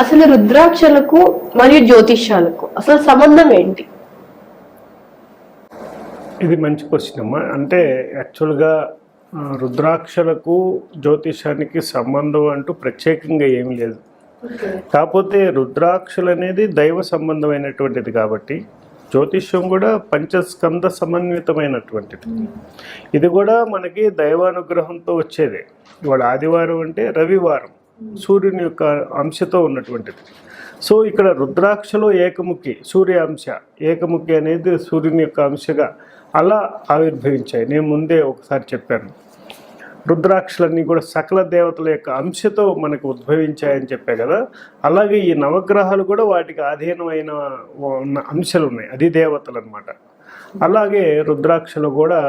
అసలు రుద్రాక్షలకు మరియు జ్యోతిష్యాలకు అసలు సంబంధం ఏంటి? ఇది మంచి క్వశ్చన్ అమ్మా. అంటే యాక్చువల్గా రుద్రాక్షలకు జ్యోతిషానికి సంబంధం అంటూ ప్రత్యేకంగా ఏమీ లేదు. కాకపోతే రుద్రాక్షలు అనేది దైవ సంబంధమైనటువంటిది కాబట్టి జ్యోతిష్యం కూడా పంచస్కంద సమన్వితమైనటువంటిది. ఇది కూడా మనకి దైవానుగ్రహంతో వచ్చేదే. ఇవాళ ఆదివారం అంటే రవివారం. Hmm. సూర్యుని యొక్క అంశతో ఉన్నటువంటిది. సో ఇక్కడ రుద్రాక్షలో ఏకముఖి సూర్య అంశ ఏకముఖి అనేది సూర్యుని యొక్క అంశగా అలా ఆవిర్భవించాయి. నేను ముందే ఒకసారి చెప్పాను. రుద్రాక్షలన్నీ కూడా సకల దేవతల యొక్క అంశతో మనకు ఉద్భవించాయని చెప్పే కదా. అలాగే ఈ నవగ్రహాలు కూడా వాటికి అధీనమైన ఉన్న అంశాలు ఉన్నాయి అది దేవతలు అనమాట అలాగే రుద్రాక్షలు కూడా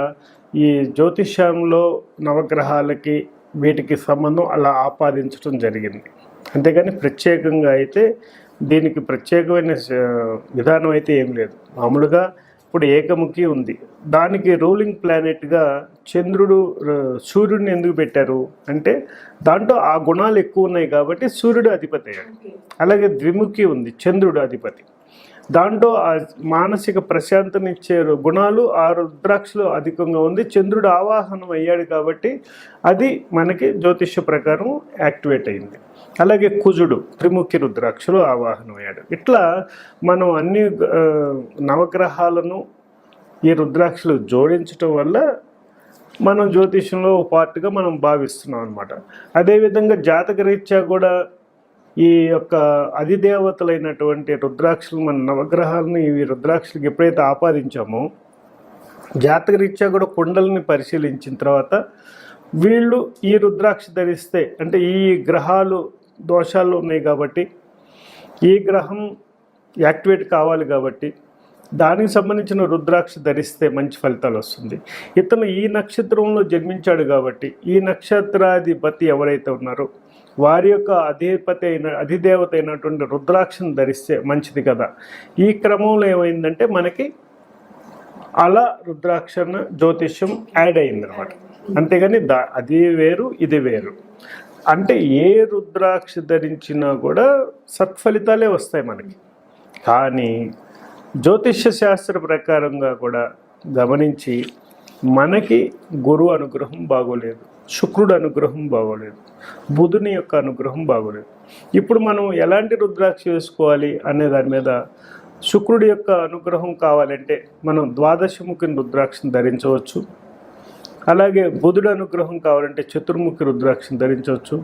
ఈ జ్యోతిష్యంలో నవగ్రహాలకి వీటికి సంబంధం అలా ఆపాదించడం జరిగింది. అంతేగాని ప్రత్యేకంగా అయితే దీనికి ప్రత్యేకమైన విధానం అయితే ఏం లేదు. మామూలుగా ఇప్పుడు ఏకముఖి ఉంది. దానికి రూలింగ్ ప్లానెట్గా చంద్రుడు సూర్యుడిని ఎందుకు పెట్టారు? అంటే దాంట్లో ఆ గుణాలు ఎక్కువ ఉన్నాయి కాబట్టి సూర్యుడు అధిపతి అలాగే ద్విముఖి ఉంది చంద్రుడు అధిపతి. దాంట్లో ఆ మానసిక ప్రశాంతనిచ్చే గుణాలు ఆ రుద్రాక్షలో అధికంగా ఉంది. చంద్రుడు ఆవాహనం అయ్యాడు కాబట్టి అది మనకి జ్యోతిష్య ప్రకారం యాక్టివేట్ అయింది. అలాగే కుజుడు త్రిముఖి రుద్రాక్షలు ఆవాహనం అయ్యాడు. ఇట్లా మనం అన్ని నవగ్రహాలను ఈ రుద్రాక్షలు జోడించటం వల్ల మనం జ్యోతిష్యంలో ఒక పార్ట్గా మనం భావిస్తున్నాం అనమాట అదేవిధంగా జాతకరీత్యా కూడా ఈ యొక్క అధిదేవతలైనటువంటి రుద్రాక్షలు మన నవగ్రహాలను ఈ రుద్రాక్షలకు ఎప్పుడైతే ఆపాదించామో జాతకరీత్యా కూడా కుండలని పరిశీలించిన తర్వాత వీళ్ళు ఈ రుద్రాక్ష ధరిస్తే అంటే ఈ గ్రహాలు దోషాలు ఉన్నాయి కాబట్టి ఈ గ్రహం యాక్టివేట్ కావాలి కాబట్టి దానికి సంబంధించిన రుద్రాక్ష ధరిస్తే మంచి ఫలితాలు వస్తుంది. ఇతను ఈ నక్షత్రంలో జన్మించాడు కాబట్టి ఈ నక్షత్రాధిపతి ఎవరైతే ఉన్నారో వారి యొక్క అధిపతి అయిన అధిదేవత అయినటువంటి రుద్రాక్షను ధరిస్తే మంచిది కదా. ఈ క్రమంలో ఏమైందంటే మనకి అలా రుద్రాక్షణ జ్యోతిష్యం యాడ్ అయింది అనమాట అంతేగాని దా అది వేరు ఇది వేరు. అంటే ఏ రుద్రాక్ష ధరించినా కూడా సత్ఫలితాలే వస్తాయి మనకి. కానీ జ్యోతిష్య శాస్త్ర ప్రకారంగా కూడా గమనించి మనకి గురువు అనుగ్రహం బాగోలేదు శుక్రుడు అనుగ్రహం బాగోలేదు బుధుని యొక్క అనుగ్రహం బాగోలేదు. ఇప్పుడు మనం ఎలాంటి రుద్రాక్ష వేసుకోవాలి అనే దాని మీద శుక్రుడి యొక్క అనుగ్రహం కావాలంటే మనం ద్వాదశముఖి రుద్రాక్షను ధరించవచ్చు. అలాగే బుధుడు అనుగ్రహం కావాలంటే చతుర్ముఖి రుద్రాక్షను ధరించవచ్చు.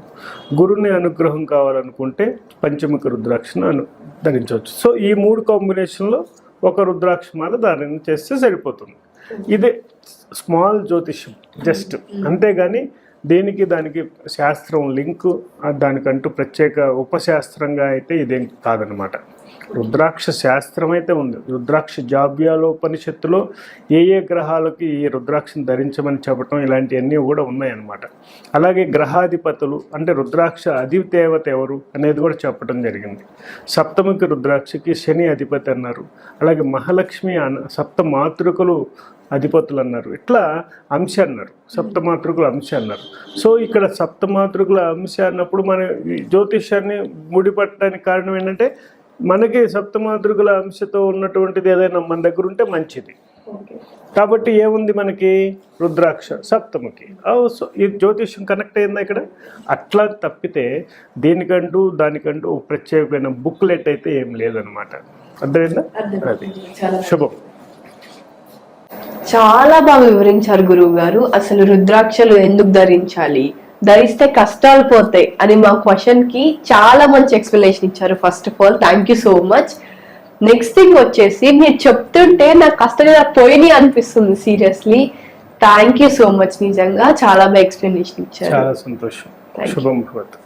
గురుని అనుగ్రహం కావాలనుకుంటే పంచముఖి రుద్రాక్షను అను ధరించవచ్చు. సో ఈ మూడు కాంబినేషన్లో ఒక రుద్రాక్ష మాల ధారణ చేస్తే సరిపోతుంది. ఇదే స్మాల్ జ్యోతిష్యం జస్ట్. అంతేగాని దేనికి దానికి శాస్త్రం లింకు దానికంటూ ప్రత్యేక ఉపశాస్త్రంగా అయితే ఇదేం కాదనమాట రుద్రాక్ష శాస్త్రం అయితే ఉంది. రుద్రాక్ష జాబ్యాలో ఉపనిషత్తులో ఏ ఏ గ్రహాలకి ఈ రుద్రాక్షను ధరించమని చెప్పటం ఇలాంటివన్నీ కూడా ఉన్నాయన్నమాట. అలాగే గ్రహాధిపతులు అంటే రుద్రాక్ష అధిదేవత ఎవరు అనేది కూడా చెప్పడం జరిగింది. సప్తముఖి రుద్రాక్షకి శని అధిపతి అన్నారు. అలాగే మహాలక్ష్మి అన సప్త మాతృకలు అధిపతులు అన్నారు ఇట్లా అంశ అన్నారు. సప్తమాతృకుల అంశ అన్నారు. సో ఇక్కడ సప్తమాతృకుల అంశ అన్నప్పుడు మన జ్యోతిష్యాన్ని ముడిపట్టడానికి కారణం ఏంటంటే మనకి సప్తమాతృకుల అంశతో ఉన్నటువంటిది ఏదైనా మన దగ్గర ఉంటే మంచిది. కాబట్టి ఏముంది మనకి? రుద్రాక్ష సప్తముఖి ఆ, సో ఈ జ్యోతిష్యం కనెక్ట్ అయిందా ఇక్కడ? అట్లా తప్పితే దీనికంటూ దానికంటూ ప్రత్యేకమైన బుక్లెట్ అయితే ఏం లేదనమాట అర్థమైందా? అది. శుభం. చాలా బాగా వివరించారు గురువు గారు అసలు రుద్రాక్షలు ఎందుకు ధరించాలి? ధరిస్తే కష్టాలు పోతాయి అని మా క్వశ్చన్కి చాలా మంచి ఎక్స్ప్లెనేషన్ ఇచ్చారు first of all thank you so much next thing వచ్చేసి మీరు చెప్తుంటే నాకు కష్టాలు ఇలా పోయినాయి అనిపిస్తుంది seriously thank you so much నిజంగా. చాలా బాగా ఎక్స్ప్లెనేషన్ ఇచ్చారు. చాలా సంతోషం. శుభం భవతు